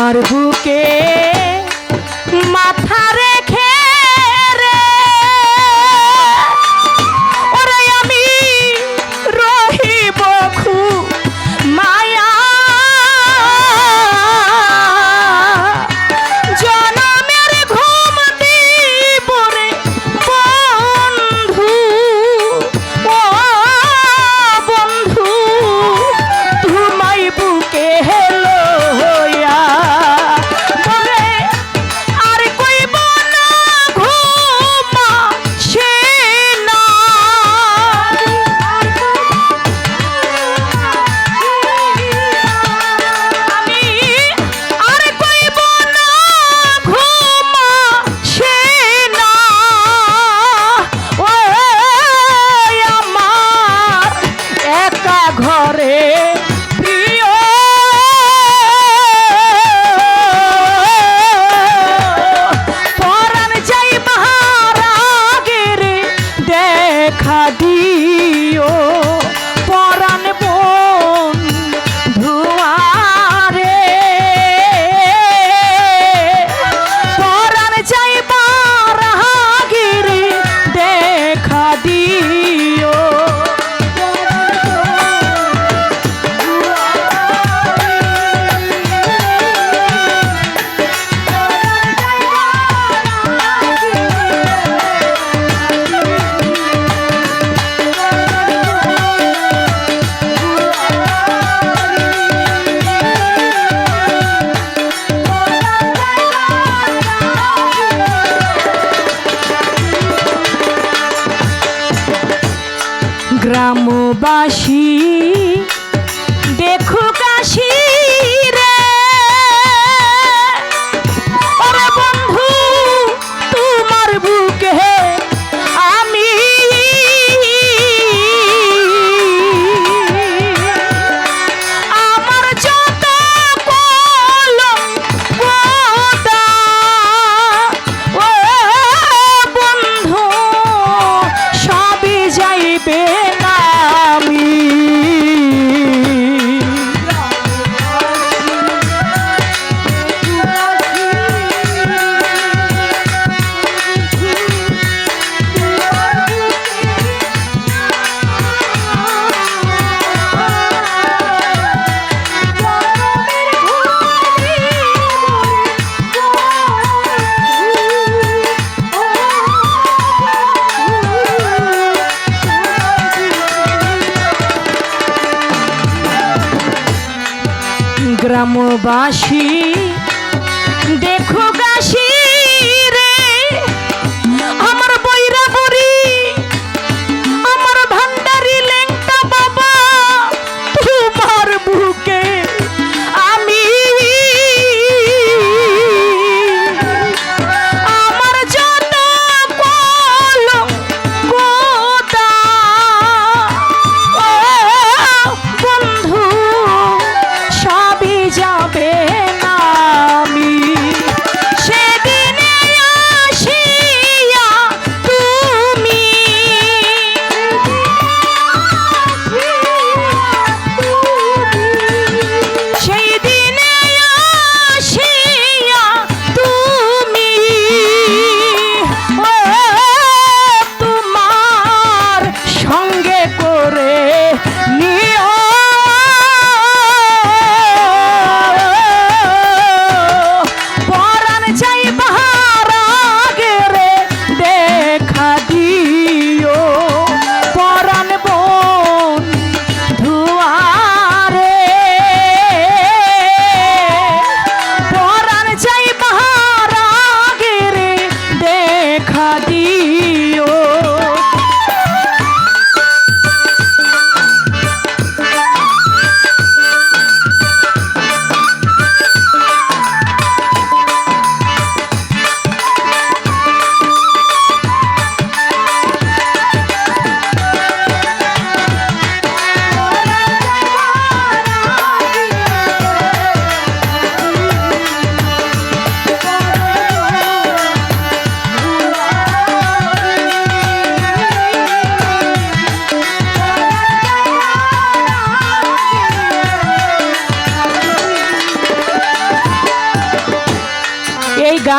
তোমার বুকে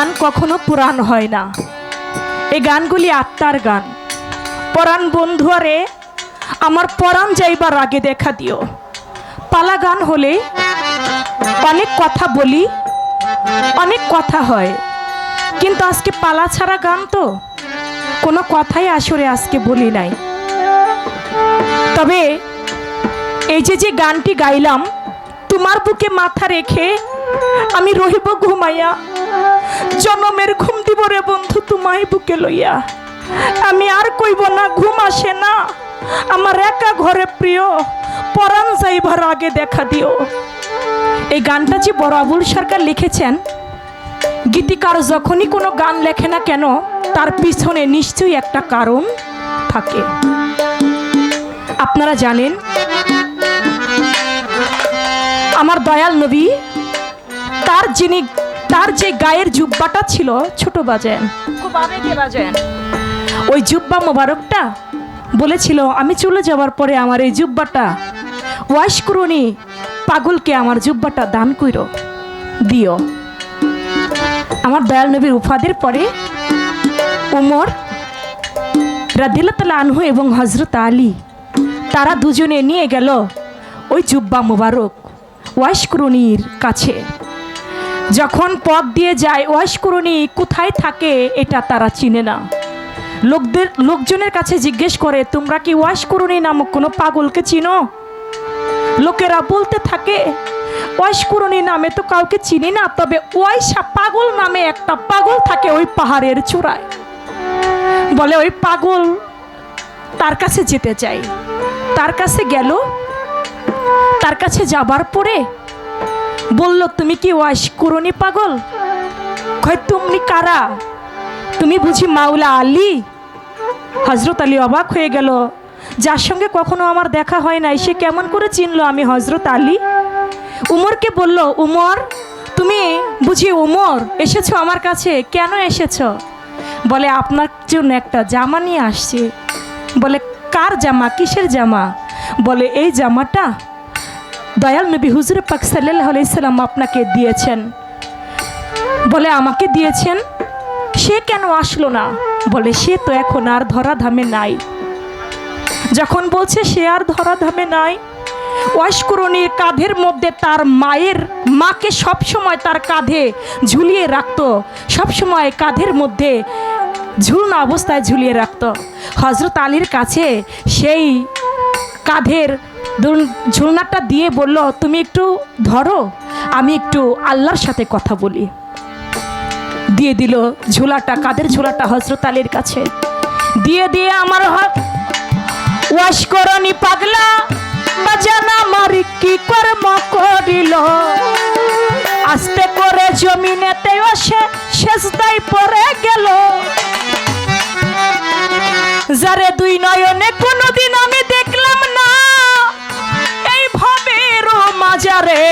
গান কখনো পুরাণ হয় না। এই গানগুলি আত্মার গান। পরাণ বন্ধুয়ারে আমার পরাণ যাইবার আগে দেখা দিও। পালা গান হলে অনেক কথা বলি, অনেক কথা হয়। কিন্তু আজকে পালা ছাড়া গান তো কোনো কথাই আসরে আজকে বলি নাই। তবে এই যে যে গানটি গাইলাম, তোমার বুকে মাথা রেখে আমি রহিব ঘুমাইয়া জনমের ঘুম দিব রে বন্ধু তোমায় বুকে লইয়া। আমি আর কইব না, ঘুম আসে না। আমার একা ঘরে প্রিয়, পরাণ যাইবার আগে দেখা দিও। এই গানটা যে বড় আবুল সরকার লিখেছেন, গীতিকার যখনই কোনো গান লেখে না কেন, তার পিছনে নিশ্চয়ই একটা কারণ থাকে। আপনারা জানেন, আমার দয়াল নবী তার যিনি তার যে গায়ের জুব্বাটা ছিল ছোট বাজেন খুব আবেগে বাজেন ওই জুব্বা মোবারকটা বলেছিল আমি চলে যাওয়ার পরে আমার এই জুব্বাটা ওয়াশ করুনি পাগলকে আমার জুব্বাটা দান কইর দিও। আমার দয়াল নবীর উফাদের পরে উমর রাদিল্লা আনহু এবং হজরত আলী তারা দুজনে নিয়ে গেল ওই জুব্বা মোবারক ওয়াশকুরনির কাছে। যখন পথ দিয়ে যায় ওয়াশকুরনি কোথায় থাকে এটা তারা চিনে না। লোকদের, লোকজনের কাছে জিজ্ঞেস করে, তোমরা কি ওয়াশকুরনি নামক কোনো পাগলকে চিনো? লোকেরা বলতে থাকে ওয়াশকুরনি নামে তো কাউকে চিনি না, তবে ওয়াইশা পাগল নামে একটা পাগল থাকে ওই পাহাড়ের চূড়ায়। বলে, ওই পাগল তার কাছে যেতে চাই। তার কাছে গেল। তার কাছে যাবার পরে বলল, তুমি কি ওয়াশ করনি পাগল? কয়, তুমি কারা? তুমি বুঝি মাওলা আলী? হজরত আলী অবাক হয়ে গেল। যার সঙ্গে কখনো আমার দেখা হয় নাই, সে কেমন করে চিনলো আমি হজরত আলী? উমরকে বলল, উমর, তুমি বুঝি উমর, এসেছ আমার কাছে? কেন এসেছ? বলে, আপনার জন্য একটা জামা নিয়ে আসছি। বলে, কার জামা? কিসের জামা? বলে, এই জামাটা দয়াল নবী হুজুর পাক সাল্লাহ আলাইসাল্লাম আপনাকে দিয়েছেন। বলে, আমাকে দিয়েছেন? সে কেন আসলো না? বলে, সে তো এখন আর ধরা ধামে নাই। যখন বলছে, সে আর ধরা ধামে নাই? ওয়াশকুরনির কাঁধের মধ্যে তার মায়ের মাকে সবসময় তার কাঁধে ঝুলিয়ে রাখতো। সবসময় কাঁধের মধ্যে ঝুলনা অবস্থায় ঝুলিয়ে রাখত। হজরত আলীর কাছে সেই কাঁধের ঝুলনাটা দিয়ে বলল, তুমি একটু ধরো, আমি একটু আল্লাহর সাথে কথা বলি। দিয়ে দিল ঝোলাটা, কাদের ঝোলাটা হজরত আলীর কাছে। দিয়ে দিয়ে আমার হাত ওয়াশ করনি পাগলা, বাজানা মারি কি কর্ম করিল? আস্তে করে জমিনেতে সে শেষদাই পড়ে গেল। যারে দুই নয়নে কোনোদিন আমি মাজারে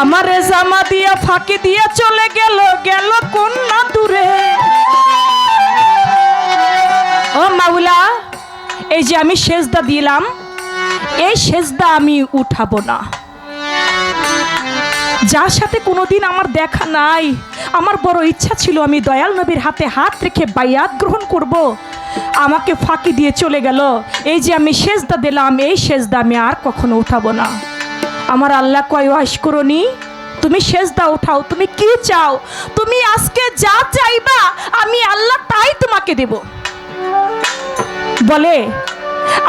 আমারে জামা দিয়া ফাঁকি দিয়ে চলে গেল গেল কোন না দূরে। ও মাউলা এই যে আমি সেজদা দিলাম, এই সেজদা আমি উঠাবো না। যার সাথে কোনোদিন আমার দেখা নাই, আমার বড় ইচ্ছা ছিল আমি দয়াল নবীর হাতে হাত রেখে বাইয়াত গ্রহণ করব। আমাকে ফাঁকি দিয়ে চলে গেল। এই যে আমি সেজদা দিলাম, এই সেজদা আমি আর কখনো উঠাবো না। আমার আল্লাহ কয়, ওয়াস করনি, তুমি সেজদা উঠাও, তুমি কি চাও? তুমি আজকে যা চাইবা, আমি আল্লাহ তাই তোমাকে দেব। বলে,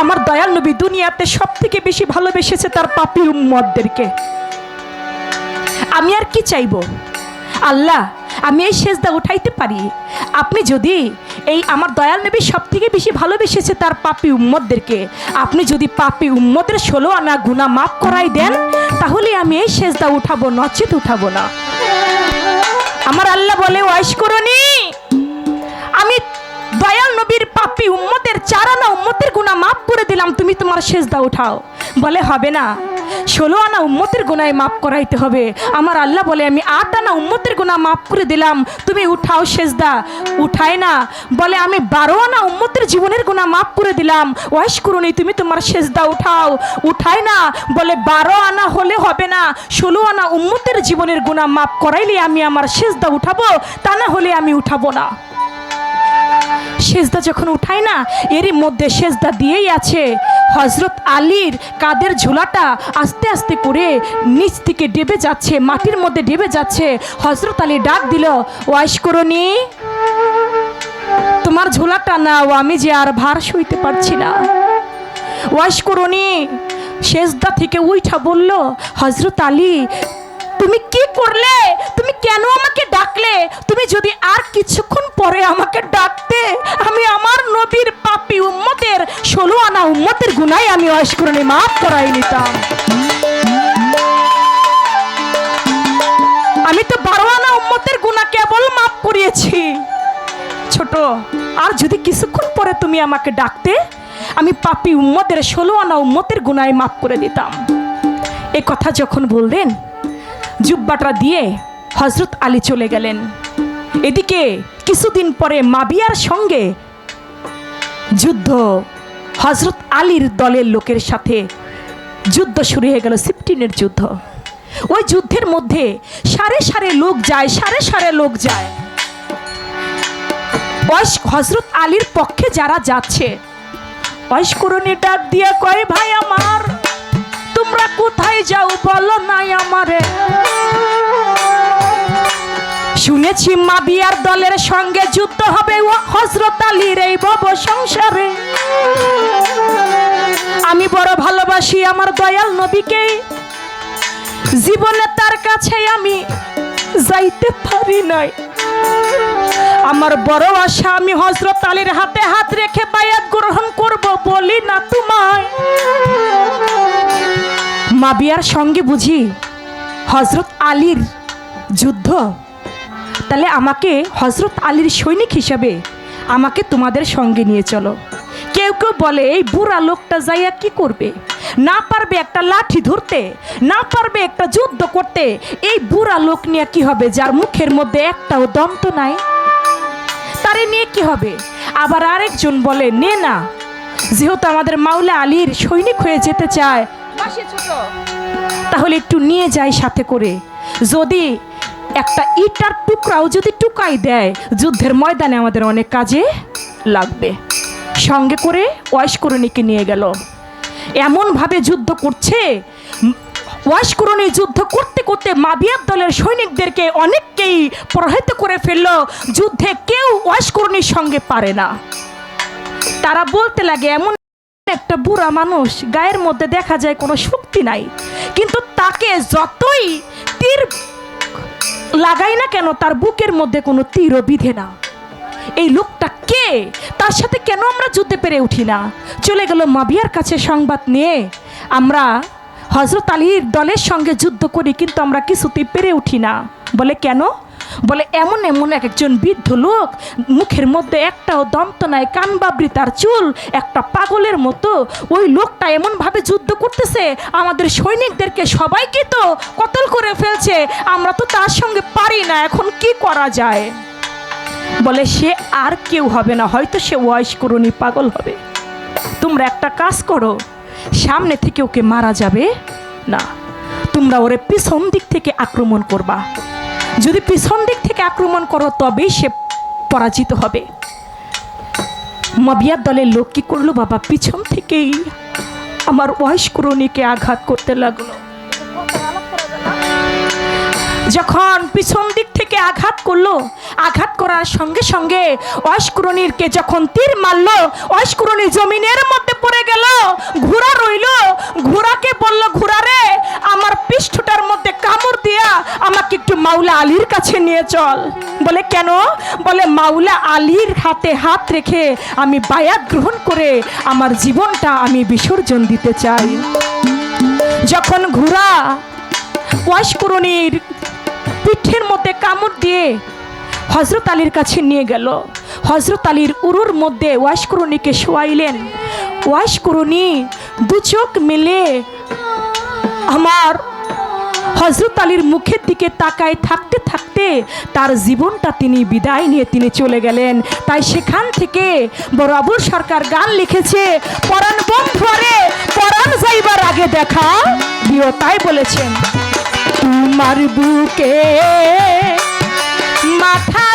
আমার দয়াল নবী দুনিয়াতে সব থেকে বেশি ভালোবেসেছে তার পাপি উম্মদদেরকে আমি আর কি চাইব? আল্লাহ আমি এই সেজদা উঠাইতে পারি। আপনি যদি এই আমার দয়াল নবী সব থেকে বেশি ভালোবেসেছে তার পাপি উম্মদদেরকে আপনি যদি পাপি উম্মদের ষোলো আনা গুণা মাফ করাই দেন, তাহলে আমি এই সেজদা উঠাবো, নচেত উঠাবো না। আমার আল্লাহ বলে, ওয়াইশ করনি, আমি দয়াল নবীর পাপি উম্মতের চারানা উম্মতের গুণা মাফ করে দিলাম, তুমি তোমার সেজদা উঠাও। বলে, হবে না। ষোলো আনা উম্মতের গুনায় মাফ করাইতে হবে। আমার আল্লাহ বলে, আমি আট আনা উম্মতের গুণা মাফ করে দিলাম, তুমি উঠাও সেজদা। উঠায় না। বলে, আমি বারো আনা উম্মতের জীবনের গুণা মাফ করে দিলাম। ওয়াইশ করুনি তুমি তোমার সেজদা উঠাও। উঠায় না। বলে, বারো আনা হলে হবে না। ষোলো আনা উম্মতের জীবনের গুণা মাফ করাইলে আমি আমার সেজদা উঠাবো, তা না হলে আমি উঠাবো না। সেজদা যখন উঠায় না, এরই মধ্যে সেজদা দিয়েই আছে। হজরত আলীর কাদের ঝোলাটা আস্তে আস্তে করে নিচ থেকে ডেবে যাচ্ছে, মাটির মধ্যে ডেবে যাচ্ছে। হজরত আলী ডাক দিল ওয়াইশ করনি তোমার ঝোলাটা নাও, আমি যে আর ভার সইতে পারছি না। ওয়াইশ করনি সেজদা থেকে উইঠা বলল হজরত আলী তুমি কি করলে? তুমি কেন আমাকে ডাকলে? তুমি যদি আর কিছুক্ষণ পরে আমাকে ডাকতে, আমি আমার নবীর পাপি উম্মতের, ষোলো আনা উম্মতের গুনাই আমি অস্করণে মাফ করাই নিতাম। আমি তো বারো আনা উম্মতের গুণা কেবল মাফ করিয়েছি। ছোট, আর যদি কিছুক্ষণ পরে তুমি আমাকে ডাকতে, আমি পাপি উম্মতের ষোলো আনা উম্মতের গুনায় মাফ করে দিতাম। এ কথা যখন বললেন জুব্বাটা দিয়ে হজরত আলী চলে গেলেন। এদিকে কিছুদিন পরে মাবিয়ার সঙ্গে যুদ্ধ। হজরত আলীর দলের লোকের সাথে যুদ্ধ শুরু হয়ে গেল সিফটিনের যুদ্ধ। ওই যুদ্ধের মধ্যে সারে সারে লোক যায়, সারে সারে লোক যায়। বয়স হজরত আলীর পক্ষে যারা যাচ্ছে বয়স্করণী ডাক দিয়ে কয়, ভাই আমার তোমরা কোথায় যাও বলো নাই আমারে। শুনেছি মাবিয়ার দলের সঙ্গে যুদ্ধ হবে ও হজরত আলীর এই ভব সংসারে। আমি বড় ভালোবাসি আমার দয়াল নবীকে। জীবনে তার কাছে আমি যাইতে পারি নাই। আমার বড় আশা আমি হজরত আলীর হাতে হাত রেখে বায়াত গ্রহণ করব বলি মাবিয়ার সঙ্গে বুঝি হজরত আলীর যুদ্ধ? তাহলে আমাকে হজরত আলীর সৈনিক হিসাবে আমাকে তোমাদের সঙ্গে নিয়ে চলো। কেউ কেউ বলে, এই বুড়া লোকটা যাইয়া কি করবে? না পারবে একটা লাঠি ধরতে, না পারবে একটা যুদ্ধ করতে। এই বুড়া লোক নিয়ে কি হবে? যার মুখের মধ্যে একটাও দম তো নাই। তারে নিয়ে কি হবে? আবার আরেকজন বলে, নে না, যেহেতু আমাদের মাওলা আলীর সৈনিক হয়ে যেতে চায় তাহলে একটু নিয়ে যাই সাথে করে। যদি একটা ইটার টুকরাও যদি টুকাই দেয়, যুদ্ধের ময়দানে আমাদের অনেক কাজে লাগবে। সঙ্গে করে ওয়াইশকরণীকে নিয়ে গেল। এমনভাবে যুদ্ধ করছে ওয়াশকরণী যুদ্ধ করতে করতে মাবিয়ার দলের সৈনিকদেরকে অনেককেই প্রভাবিত করে ফেলল। যুদ্ধে কেউ ওয়াশকরণীর সঙ্গে পারে না। তারা বলতে লাগে, এমন একটা বুড়া মানুষ গায়ের মধ্যে দেখা যায় কোনো শক্তি নাই। কিন্তু তাকে যতই তীর লাগাই না কেন, তার বুকের মধ্যে কোনো তীরও বিধে না। এই লোকটা কে? তার সাথে কেন আমরা যুদ্ধে পেরে উঠি না? চলে গেল মাবিয়ার কাছে সংবাদ নিয়ে। আমরা হজরত আলীর দলের সঙ্গে যুদ্ধ করি, কিন্তু আমরা কিছুতেই পেরে উঠি না। বলে কেন? বলে, এমন এমন এক একজন বৃদ্ধ লোক, মুখের মধ্যে একটাও দন্ত নাই, কান বাবরি তার চুল, একটা পাগলের মতো। ওই লোকটা এমনভাবে যুদ্ধ করতেছে, আমাদের সৈনিকদেরকে সবাইকে তো কতল করে ফেলছে, আমরা তো তার সঙ্গে পারি না, এখন কি করা যায়? বলে, সে আর কেউ হবে না, হয়তো সে করুনি পাগল হবে। তোমরা একটা কাজ করো, সামনে থেকে ওকে মারা যাবে না, তোমরা ওরে পিছন দিক থেকে আক্রমণ করবা। যদি পিছন দিক থেকে আক্রমণ করো তবেই সে পরাজিত হবে। মাবিয়ার দলের লোক কি করল? বাবা, পিছন থেকেই আমার ওয়াইশ করুণীকে আঘাত করতে লাগল। যখন পিছন দিক থেকে আঘাত করল, আঘাত করার সঙ্গে সঙ্গে অস্কুরণীরকে যখন তীর মারলো অস্কুরণী জমিনের মধ্যে পড়ে গেল, ঘোড়া রইল, ঘোড়াকে বলল ঘোড়া রে আমার পৃষ্ঠটার মধ্যে কামড় দিয়া আমাকে একটু মাওলা আলীর কাছে নিয়ে চল। বলে, কেন? বলে, মাওলা আলীর হাতে হাত রেখে আমি বায়াত গ্রহণ করে আমার জীবনটা আমি বিসর্জন দিতে চাই। যখন ঘোড়া ওয়াশকুরনির পিঠের মধ্যে কামড় দিয়ে হজরত আলীর কাছে নিয়ে গেল। হজরত আলীর উরুর মধ্যে ওয়াশকুরনিকে শোয়াইলেন। ওয়াশকুরনি দু চোখ মেলে আমার হজরত আলীর মুখের দিকে তাকায় থাকতে থাকতে তার জীবনটা তিনি বিদায় নিয়ে তিনি চলে গেলেন। তাই সেখান থেকে বরাবর সরকার গান লিখেছে, পরাণ বন্ধুয়ারে পরাণ যাইবার আগে দেখা। দিও তাই বলেছেন। তোমার বুকে মাথা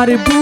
তোমার বুকে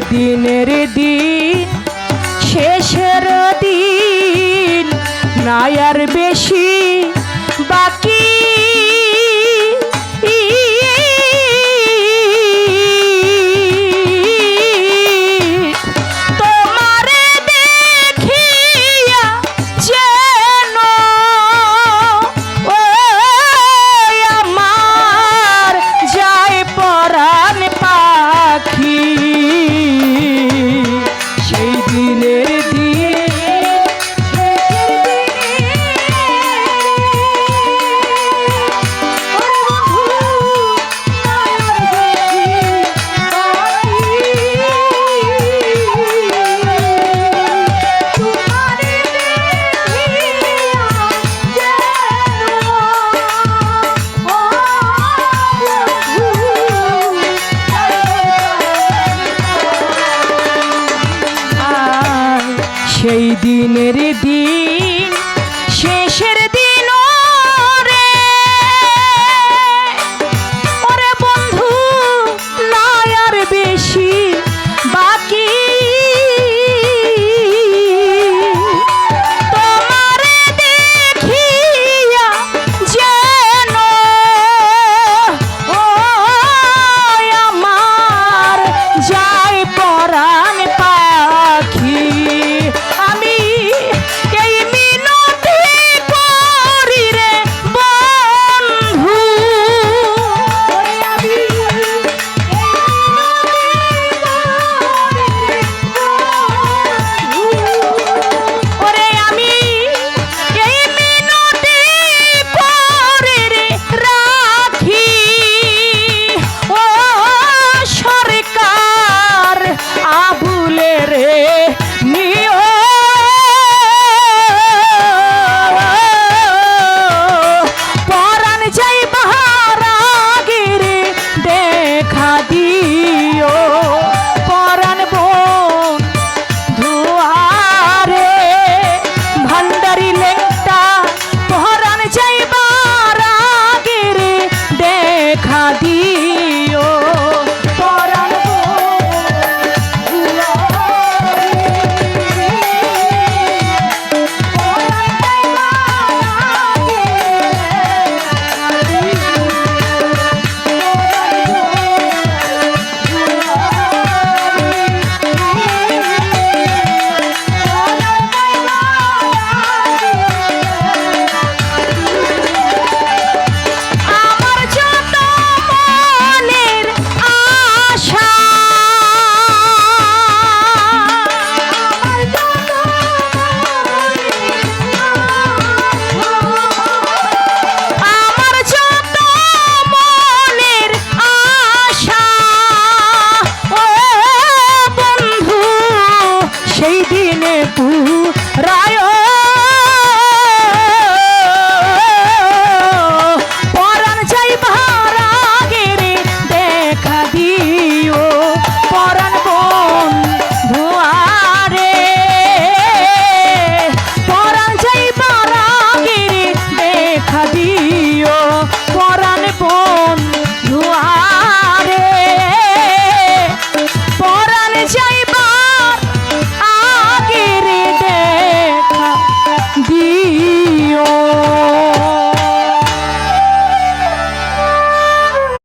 সেদিনের দিন শেষের দিন নায়ার বেশি